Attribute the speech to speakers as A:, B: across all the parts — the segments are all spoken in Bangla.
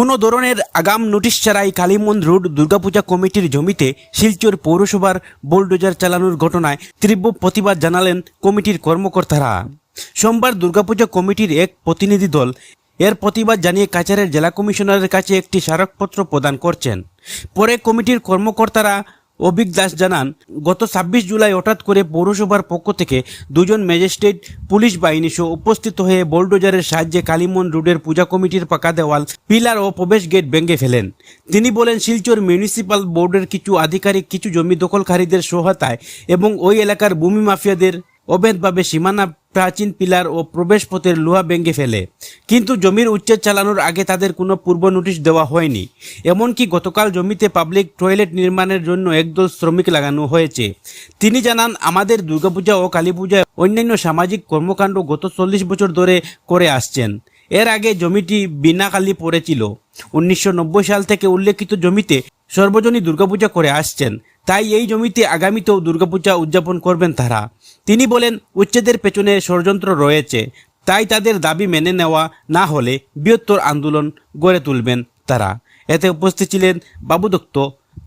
A: কোনো ধরনের আগাম নোটিশ ছাড়াই কালীমন্দ রোড দুর্গাপূজা কমিটির জমিতে শিলচর পৌরসভার বোলডোজার চালানোর ঘটনায় তীব্র প্রতিবাদ জানালেন কমিটির কর্মকর্তারা। সোমবার দুর্গাপূজা কমিটির এক প্রতিনিধি দল এর প্রতিবাদ জানিয়ে কাছাড়ের জেলা কমিশনারের কাছে একটি স্মারকপত্র প্রদান করছেন। পরে কমিটির কর্মকর্তারা অভিক দাস জানান, গত ছাব্বিশ জুলাই হঠাৎ করে পৌরসভার পক্ষ থেকে দুজন ম্যাজিস্ট্রেট পুলিশ বাহিনী সহ উপস্থিত হয়ে বোলডোজারের সাহায্যে কালিমন রোডের পূজা কমিটির পাকা দেওয়াল, পিলার ও প্রবেশ গেট ভেঙে ফেলেন। তিনি বলেন, শিলচর মিউনিসিপাল বোর্ডের কিছু আধিকারিক, কিছু জমি দখলকারীদের সহায়তায় এবং ওই এলাকার ভূমি মাফিয়াদের অবৈধভাবে সীমানা প্রাচীন পিলার ও প্রবেশপথের লোহা ভেঙে ফেলে। কিন্তু জমির উচ্ছেদ চালানোর আগে তাদের কোনো পূর্ব নোটিশ দেওয়া হয়নি। এমনকি গতকাল জমিতে পাবলিক টয়লেট নির্মাণের জন্য একদল শ্রমিক লাগানো হয়েছে। তিনি জানান, আমাদের দুর্গাপূজা ও কালীপূজায় অন্যান্য সামাজিক কর্মকাণ্ড গত চল্লিশ বছর ধরে করে আসছেন। এর আগে জমিটি বিনাকালি পড়েছিল। উনিশশো নব্বই সাল থেকে উল্লেখিত জমিতে সর্বজনীন দুর্গাপূজা করে আসছেন। তাই এই জমিতে আগামীতেও দুর্গাপূজা উদযাপন করবেন তারা। তিনি বলেন, উচ্ছেদের পেছনে ষড়যন্ত্র রয়েছে। তাই তাদের দাবি মেনে নেওয়া না হলে বৃহত্তর আন্দোলন গড়ে তুলবেন তারা। এতে উপস্থিত ছিলেন বাবু দত্ত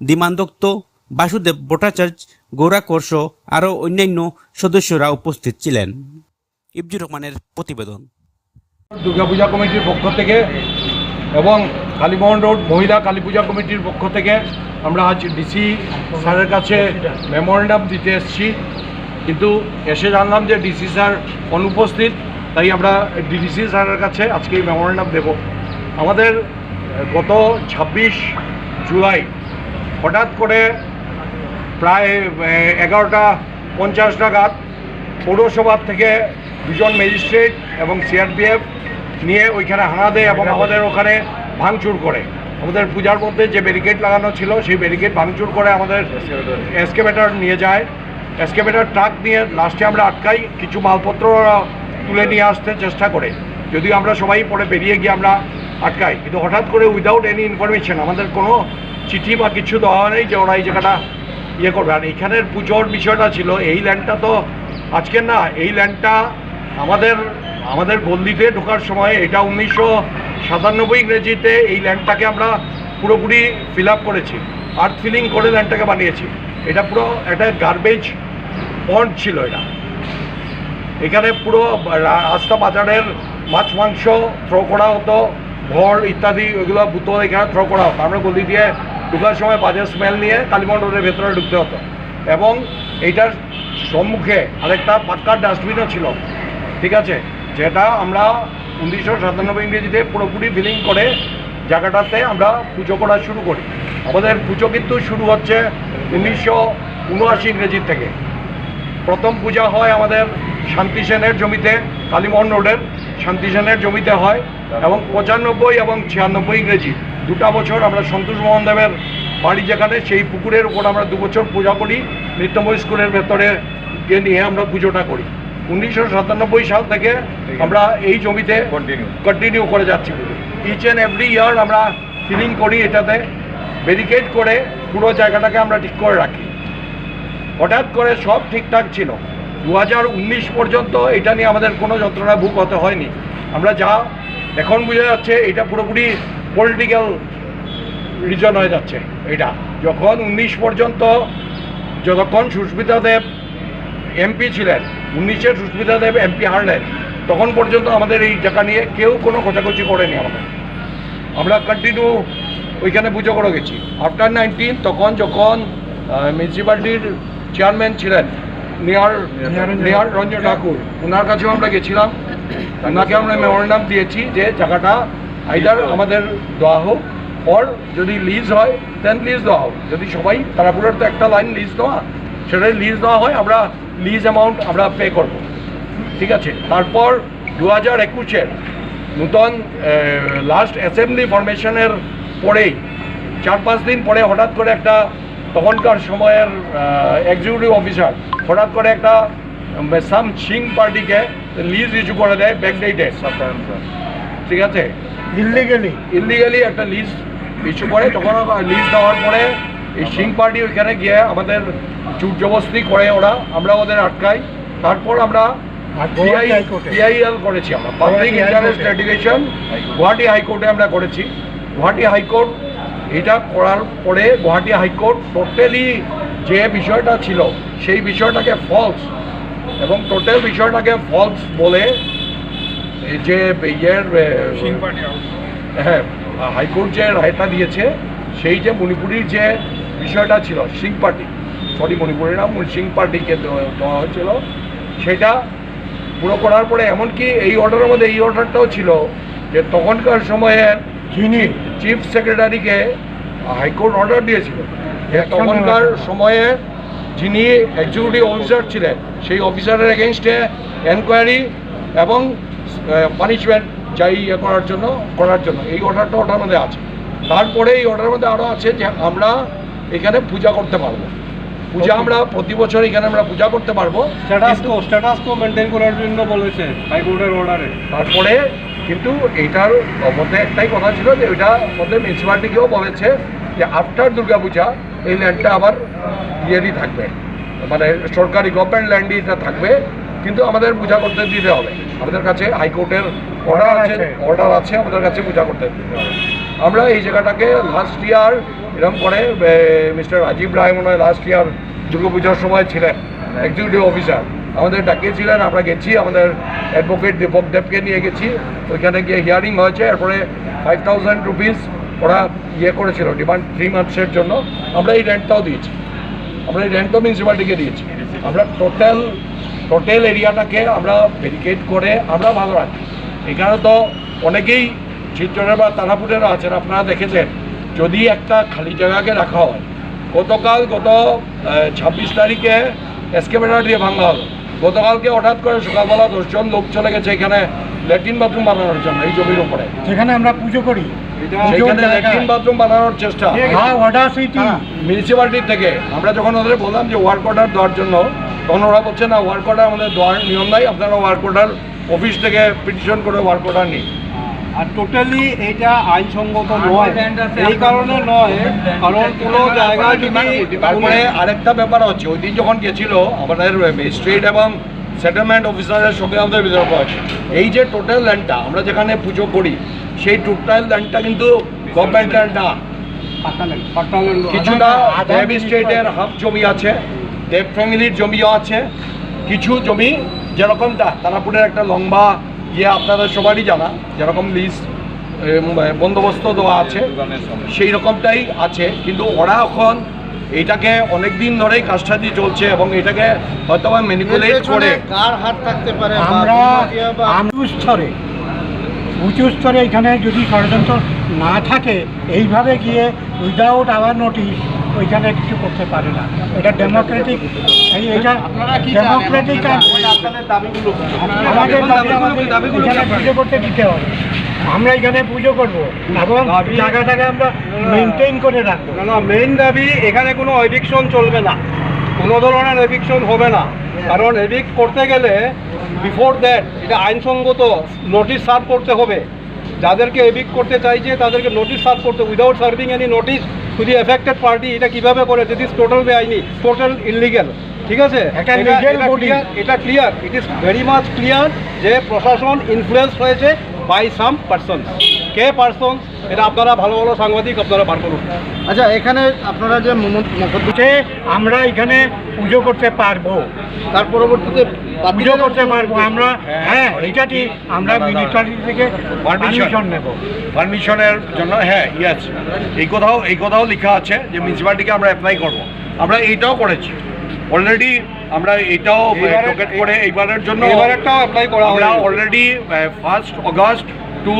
A: দিমান দত্ত, বাসুদেব ভট্টাচার্য, গৌরা করস আরও অন্যান্য সদস্যরা উপস্থিত ছিলেন। ইবজুর রহমানের প্রতিবেদন।
B: দুর্গাপূজা কমিটির পক্ষ থেকে এবং কালীমোহন রোড মহিলা কালী পূজা কমিটির পক্ষ থেকে আমরা আজ ডিসি স্যারের কাছে মেমোরেন্ডাম দিতে এসেছি। কিন্তু এসে জানলাম যে ডিসি স্যার অনুপস্থিত, তাই আমরা ডিসি স্যারের কাছে আজকে এই মেমোরেন্ডাম দেব। আমাদের গত ছাব্বিশ জুলাই হঠাৎ করে প্রায় এগারোটা পঞ্চাশ নাগাদ পৌরসভার থেকে দুজন ম্যাজিস্ট্রেট এবং সিআরপিএফ নিয়ে ওইখানে হানা দেয় এবং আমাদের ওখানে ভাঙচুর করে। আমাদের পূজার মধ্যে যে ব্যারিকেড লাগানো ছিল, সেই ব্যারিকেড ভাঙচুর করে আমাদের এসকেভেটার নিয়ে যায়। এসকেভেটার ট্রাক নিয়ে লাস্টে আমরা আটকাই, কিছু মালপত্র তুলে নিয়ে আসতে চেষ্টা করে। যদিও আমরা সবাই পরে বেরিয়ে গিয়ে আমরা আটকাই। কিন্তু হঠাৎ করে উইদাউট এনি ইনফরমেশন আমাদের কোনো চিঠি বা কিছু দেওয়া নেই যে ওরা এই জায়গাটা ইয়ে করবে। আর এইখানের পুজোর বিষয়টা ছিল, এই ল্যান্ডটা তো আজকের না, এই ল্যান্ডটা আমাদের আমাদের গল্লিতে ঢোকার সময় এটা উনিশশো সাতানব্বই ইংরেজিতে এই ল্যান্ডটাকে আমরা পুরোপুরি ফিল আপ করেছি। আর্থ ফিলিং করে ল্যান্ডটাকে বানিয়েছি। এটা পুরো একটা গার্বেজ পন্ড ছিল এটা। এখানে পুরো রাস্তা বাজারের মাছ, মাংস থ্রো করা হতো, ঘর ইত্যাদি ওইগুলো বুতো এখানে থ্রো করা হতো। আমরা গলি দিয়ে ঢুকার সময় বাজার স্মেল নিয়ে কালীমন্ড রোডের ভেতরে ঢুকতে হতো। এবং এইটার সম্মুখে আরেকটা পাক্কার ডাস্টবিনও ছিল। ঠিক আছে? যেটা আমরা উনিশশো সাতানব্বই ইংরেজিতে পুরোপুরি বিলিং করে জায়গাটাতে আমরা পুজো করা শুরু করি। আমাদের পুজো কিন্তু শুরু হচ্ছে উনিশশো উনআশি ইংরেজির থেকে। প্রথম পূজা হয় আমাদের শান্তি সেনের জমিতে, কালীমোহন রোডের শান্তি সেনের জমিতে হয় এবং পঁচানব্বই এবং ছিয়ানব্বই ইংরেজি দুটা বছর আমরা সন্তোষ মোহন দেবের বাড়ি যেখানে সেই পুকুরের উপর আমরা দু বছর পূজা করি, নিত্যময় স্কুলের ভেতরে গিয়ে নিয়ে আমরা পুজোটা করি। উনিশশো সাতানব্বই সাল থেকে আমরা এই জমিতে
C: কন্টিনিউ
B: কন্টিনিউ করে যাচ্ছি। ইচ অ্যান্ড এভরি ইয়ার আমরা ফিলিং করি এটাতে ব্যারিকেড করে পুরো জায়গাটাকে আমরা ঠিক করে রাখি। হঠাৎ করে সব ঠিকঠাক ছিল। দু হাজার উনিশ পর্যন্ত এটা নিয়ে আমাদের কোনো যন্ত্রণা ভুগ হতে হয়নি। আমরা যা এখন বোঝা যাচ্ছে এটা পুরোপুরি পলিটিক্যাল রিজন হয়ে যাচ্ছে এটা। যখন উনিশ পর্যন্ত যতক্ষণ সুস্মিতা দেব এমপি ছিলেন উনিশে সুস্মিতা দেব এমপি হারলেন, তখন পর্যন্ত আমাদের এই জায়গা নিয়ে কেউ কোনো খোঁজাখুঁজি করেনি আমাদের। আমরা কন্টিনিউ ওইখানে পুজো করে গেছি। আফটার নাইনটিন তখন যখন মিউনিসিপ্যালিটির চেয়ারম্যান ছিলেন নিয়ার নিয়ার রঞ্জন ঠাকুর ওনার কাছেও আমরা গেছিলাম। ওনাকে আমরা মেমোরেন্ডাম দিয়েছি যে জায়গাটা আইদার আমাদের দেওয়া হোক ওর যদি লিজ হয় দেন লিজ দেওয়া হোক। যদি সবাই তারাপুরের তো একটা লাইন লিজ দেওয়া সেটাই লিজ দেওয়া হয় আমরা লিজ অ্যামাউন্ট আমরা পে করব। ঠিক আছে? তারপর দু হাজার একুশের নূতন লাস্ট অ্যাসেম্বলি ফরমেশনের পরেই চার পাঁচ দিন পরে হঠাৎ করে একটা তখনকার সময়ের এক্সিকিউটিভ অফিসার হঠাৎ করে একটা সাম সিং পার্টিকে লিজ ইস্যু করে দেয় ব্যাকডেটে ঠিক আছে?
D: ইলিগালি
B: ইলিগালি একটা লিজ ইস্যু করে তখন লিজ দেওয়ার পরে এই সিং পার্টি ওইখানে গিয়ে আমাদের চুট জবস্তি করে ওরা আমরা ওদের আটকাই তারপর আমরা। পিআইএল করেছি আমরা পাবলিক ইন্টারেস্ট। লিটিগেশন গুয়াহাটি হাইকোর্টে আমরা করেছি গুয়াহাটি হাইকোর্ট এটা করার পরে গুয়াহাটি হাইকোর্ট টোটালি যে বিষয়টা ছিল সেই বিষয়টাকে ফলস এবং টোটাল বিষয়টাকে ফলস বলে এই যে ইয়ের হ্যাঁ হাইকোর্ট যে রায়টা দিয়েছে সেই যে মণিপুরীর যে বিষয়টা ছিল সিং পার্টি। সরি মণিপুরের নাম সিং পার্টিকে দেওয়া হয়েছিল। সেটা পুরো করার পরে এমনকি এই অর্ডারের মধ্যে এই অর্ডারটাও ছিল যে তখনকার সময়ে
D: যিনি
B: চিফ সেক্রেটারিকে হাইকোর্ট অর্ডার দিয়েছিল। তখনকার সময়ে যিনি এক্সিকিউটিভ অফিসার ছিলেন সেই অফিসারের এগেনস্টে এনকোয়ারি এবং পানিশমেন্ট যাই ইয়ে করার জন্য করার জন্য। এই অর্ডারটা ওটার মধ্যে আছে। তারপরে এই অর্ডারের মধ্যে আরও আছে যে আমরা এখানে পূজা করতে পারব। পূজা আমরা প্রতি বছর এখানে আমরা পূজা করতে পারব।
C: Status quo status quo maintain করার জন্য বলেছে হাইকোর্টের অর্ডারে
B: তারপরে কিন্তু এইটার মধ্যে একটাই কথা ছিল যে ওইটা মধ্যে মিউনিসিপ্যালিটিকেও বলেছে যে আফটার দুর্গাপূজা এই ল্যান্ডটা আবার ইয়েরই থাকবে। মানে সরকারি গভর্নমেন্ট ল্যান্ডই এটা থাকবে। কিন্তু আমাদের পূজা করতে দিতে হবে। আমাদের কাছে হাইকোর্টের অর্ডার আছে। অর্ডার আছে আমাদের কাছে পূজা করতে দিতে হবে। আমরা এই জায়গাটাকে লাস্ট ইয়ার এরকম করে মিস্টার রাজীব রায় মনে হয় লাস্ট ইয়ার দুর্গাপূজার সময় ছিলেন এক্সিকিউটিভ অফিসার আমাদের ডাকিয়েছিলেন, আমরা গেছি, আমাদের অ্যাডভোকেট দীপক দেবকে নিয়ে গেছি। ওইখানে গিয়ে হিয়ারিং হয়েছে, এরপরে ফাইভ থাউজেন্ড রুপিস ওরা ইয়ে করেছিল ডিমান্ড থ্রি মান্থসের জন্য। আমরা এই রেন্টটাও দিয়েছি। আমরা এই রেন্টও মিউনিসিপ্যালিটিকে দিয়েছি। আমরা টোটাল টোটাল এরিয়াটাকে আমরা ব্যারিকেড করে আমরা ভালো রাখি। এখানে তো অনেকেই শিলচরের বা তারাপুরের আছেন, আপনারা দেখেছেন। যদি একটা খালি জায়গাকে রাখা হয় গতকাল গত ছাব্বিশ তারিখে এসকেভেটার দিয়ে ভাঙা হলো। গতকালকে হঠাৎ করে সকালবেলা দশজন লোক চলে গেছে এখানে ল্যাট্রিন বাথরুম বানানোর জন্য এই জমির উপরে।
D: সেখানে আমরা পুজো করি
B: ল্যাট্রিন বাথরুম বানানোর চেষ্টা।
D: হ্যাঁ অর্ডার
B: মিউনিসিপ্যালিটি থেকে। আমরা যখন ওদের বললাম যে ওয়ার্ক অর্ডার দেওয়ার জন্য তখন ওরা বলছে না ওয়ার্ক অর্ডার আমাদের দেওয়ার নিয়ম নাই। আপনারা ওয়ার্ক অর্ডার অফিস থেকে পিটিশন করে ওয়ার্ক অর্ডার নিন।
C: আর টোটালি এটা আইনসঙ্গত নয়। এই কারণে নয় কারণ কোনো জায়গায় যদি
B: তারপরে আরেকটা ব্যাপার হচ্ছে ওই দিন যখন গেছিল আমাদের স্টেট এবং সেটেলমেন্ট অফিসারের সঙ্গে আমাদের বিতর্ক আছে এই যে টোটাল ল্যান্ডটা আমরা যেখানে পুজো করি সেই টোটাল ল্যান্ডটা কিন্তু গভর্নমেন্ট ল্যান্ড না কিছুটা দেব স্টেটের হাফ জমি আছে দেব ফ্যামিলির জমিও আছে। কিছু জমি যেরকমটা তারাপুরের একটা লম্বা ইয়ে আপনারা সবারই জানা যেরকম লিস্ট বন্দোবস্ত দেওয়া আছে সেই রকমটাই আছে। কিন্তু ওরা এখন এটাকে অনেক দিন ধরেই কাজটাদি চলছে এবং এটাকে হয়তো বা ম্যানিপুলেট করে
E: কার হাত থাকতে পারে?
D: আমরা উঁচু স্তরে উঁচু স্তরে এখানে যদি ষড়যন্ত্র না থাকে এইভাবে গিয়ে উইদাউট আওয়ার নোটিশ ওইখানে কিছু করতে পারে না। এটা ডেমোক্রেটিক এই এটা ডেমোক্রেটিক? আমাদের পুজো করতে দিতে হবে। আমরা এখানে পুজো করব এবং জায়গাটাকে আমরা মেনটেন করে রাখব।
C: না না মেইন দাবি এখানে কোনো এভিকশন চলবে না। কোনো ধরনের এভিকশন হবে না। কারণ এভিক করতে গেলে বিফোর দ্যাট এটা আইনসঙ্গত নোটিশ সার্ভ করতে হবে। যাদেরকে এভিক করতে চাইছে তাদেরকে নোটিশ সার্ভ করতে without serving any notice to the affected party এটা কীভাবে করে? দিস ইজ টোটাল বেআইনি টোটাল ইলিগেল ঠিক আছে? এটা- clear it is very much clear যে প্রশাসন ইনফ্লুয়েন্স হয়েছে বাই সাম পার্সন কে পার্সন এটা আপনারা ভালো ভালো সাংবাদিক আপনারা বার করুন।
E: আচ্ছা এখানে আপনারা যে
D: যে আমরা এখানে পুজো করতে পারব।
E: তার পরবর্তীতে
D: পুজো করতে পারব। আমরা হ্যাঁ এটা ঠিক। আমরা মিনিস্ট্রি থেকে পারমিশন নেব।
B: পারমিশনের জন্য হ্যাঁ ইয়েস এই কথাও এই কথাও লেখা আছে যে মিউনিসিপ্যালিটিকে আমরা অ্যাপ্লাই করব। আমরা এইটাও করেছি। অলরেডি আমরা এটাও টোকেট করে এইবারের জন্য
C: এবার একটাও অ্যাপ্লাই করা
B: আমরা already first August to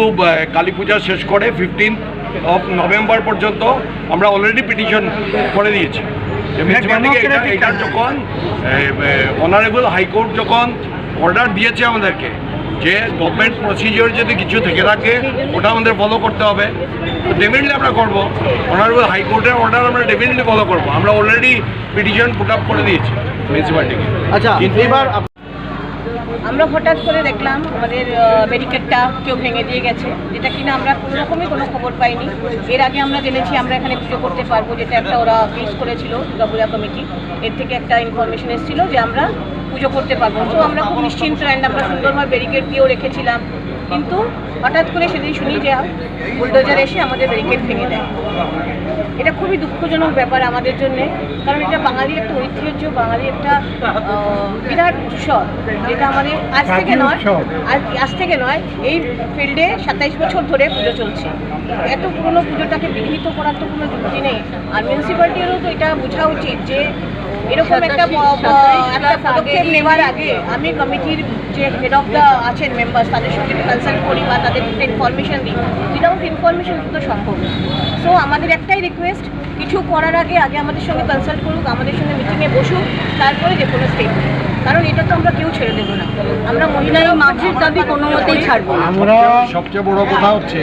B: Kali Puja শেষ করে ফিফটিন অফ নভেম্বর পর্যন্ত আমরা অলরেডি পিটিশন করে দিয়েছি। এটা এটার যখন অনারেবল হাইকোর্ট যখন অর্ডার দিয়েছে আমাদেরকে যে গভর্নমেন্ট প্রসিজিওর যদি কিছু থেকে থাকে ওটা আমাদের ফলো করতে হবে। তো ডেফিনেটলি আমরা করব। অনারেবল হাইকোর্টের অর্ডার আমরা ডেফিনেটলি ফলো করব। আমরা অলরেডি পিটিশন পুট আপ করে দিয়েছি মিউনিসিপ্যালিটিকে
E: আচ্ছা
F: আমরা হঠাৎ করে দেখলাম আমাদের ব্যারিকেডটা কেউ ভেঙে দিয়ে গেছে, যেটা কিনা আমরা কোনো রকমই কোনো খবর পাইনি। এর আগে আমরা জেনেছি আমরা এখানে পুজো করতে পারব, যেটা একটা ওরা কেস করেছিল দুর্গাপূজা কমিটি এর থেকে একটা ইনফরমেশন এসেছিল যে আমরা পুজো করতে পারব। তো আমরা খুব নিশ্চিন্ত অ্যান্ড আমরা সুন্দরভাবে ব্যারিকেড দিয়েও রেখেছিলাম। কিন্তু হঠাৎ করে সেদিন শুনি যে বুলডোজার এসে আমাদের ব্যারিকেড ভেঙে দেয়। এটা খুবই দুঃখজনক ব্যাপার আমাদের জন্য। কারণ এটা বাঙালির একটা ঐতিহ্য বাঙালির একটা আহ, বিরাট উৎসব। যেটা আমাদের আজ থেকে নয় আজ আজ থেকে নয় এই ফিল্ডে সাতাইশ বছর ধরে পুজো চলছে। এত পুরনো পুজোটাকে বিঘ্নিত করার তো কোনো যুক্তি নেই। আর মিউনিসিপ্যালিটিরও তো এটা বোঝা উচিত যে এরকম একটা একটা পদক্ষেপ নেওয়ার আগে আমি কমিটির যে হেড অফ দ্য আছেন মেম্বার তাদের সঙ্গে কনসাল্ট করি বা তাদের একটা ইনফরমেশন দিই। উইদাউট ইনফরমেশন তো সম্ভব সো আমাদের একটাই রিকোয়েস্ট কিছু করার আগে আগে আমাদের সঙ্গে কনসাল্ট করুক, আমাদের সঙ্গে মিটিংয়ে বসুক, তারপরে যে কোনো স্টেপ কারণ এটা তো আমরা কেউ ছেড়ে দেবো না। আমরা মহিলারা মাঝের দাবি কোনো মতেই ছাড়বো
D: আমরা
B: সবচেয়ে বড় কথা হচ্ছে